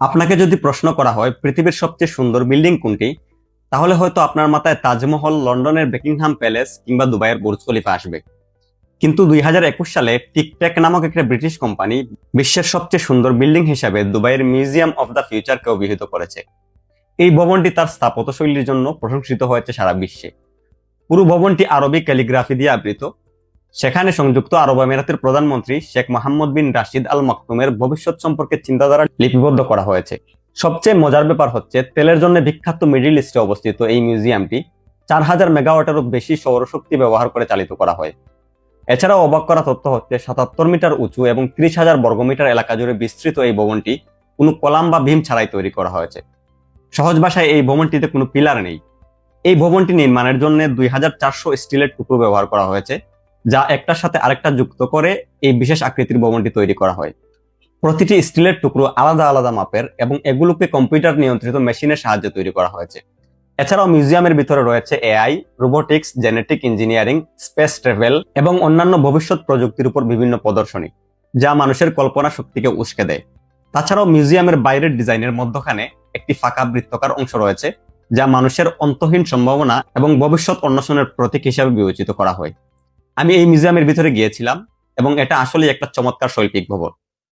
আপনাকে যদি প্রশ্ন করা হয়, পৃথিবীর সবচেয়ে সুন্দর বিল্ডিং কোনটি? তাহলে হয়তো আপনার মাথায় তাজমহল, লন্ডনের বেকিংহাম প্যালেস কিংবা দুবাইয়ের বুর্জ খলিফা আসবে। কিন্তু দুই হাজার একুশ সালে টিকট্যাক নামক একটা ব্রিটিশ কোম্পানি বিশ্বের সবচেয়ে সুন্দর বিল্ডিং হিসাবে দুবাইয়ের মিউজিয়াম অফ দ্য ফিউচারকে অভিহিত করেছে। এই ভবনটি তার স্থাপত্যশৈলীর জন্য প্রশংসিত হয়েছে সারা বিশ্বে। পুরো ভবনটি আরবি ক্যালিগ্রাফি দিয়ে আবৃত। সেখানে সংযুক্ত আরব আমিরাতের প্রধানমন্ত্রী শেখ মোহাম্মদ বিন রাশিদ আল মাকতুমের ভবিষ্যৎ সম্পর্কে চিন্তাধারা লিপিবদ্ধ করা হয়েছে। সবচেয়ে মজার ব্যাপার হচ্ছে, তেলের জন্য বিখ্যাত মিডিল ইস্টে অবস্থিত এই মিউজিয়ামটি চার হাজার মেগাওয়াটেরও বেশি সৌরশক্তি ব্যবহার করে চালিত করা হয়। এছাড়াও অবাক করা তথ্য হচ্ছে, সাতাত্তর মিটার উঁচু এবং ত্রিশ হাজার বর্গমিটার এলাকা জুড়ে বিস্তৃত এই ভবনটি কোনো কলাম বা ভীম ছাড়াই তৈরি করা হয়েছে। সহজ ভাষায় এই ভবনটিতে কোনো পিলার নেই। এই ভবনটি নির্মাণের জন্য দুই হাজার চারশো স্টিলের টুকরো ব্যবহার করা হয়েছে। যা একটার সাথে আরেকটা যুক্ত করে এই বিশেষ আকৃতির ভবনটি তৈরি করা হয়। প্রতিটি স্টিলের টুকরো আলাদা আলাদা মাপের এবং এগুলোকে কম্পিউটার নিয়ন্ত্রিত মেশিনের সাহায্যে তৈরি করা হয়েছে। এছাড়াও মিউজিয়ামের ভিতরে রয়েছে AI, robotics, genetic engineering, space travel এবং অন্যান্য ভবিষ্যৎ প্রযুক্তির উপর বিভিন্ন প্রদর্শনী, যা মানুষের কল্পনা শক্তিকে উস্কে দেয়। তাছাড়াও মিউজিয়ামের বাইরের ডিজাইনের মধ্যখানে একটি ফাঁকা বৃত্তকার অংশ রয়েছে, যা মানুষের অন্তহীন সম্ভাবনা এবং ভবিষ্যৎ অন্বেষণের প্রতীক হিসাবে বিবেচিত করা হয়। আমি এই মিউজিয়ামের ভিতরে গিয়েছিলাম এবং এটা আসলে একটা চমৎকার শৈল্পিক ভবন।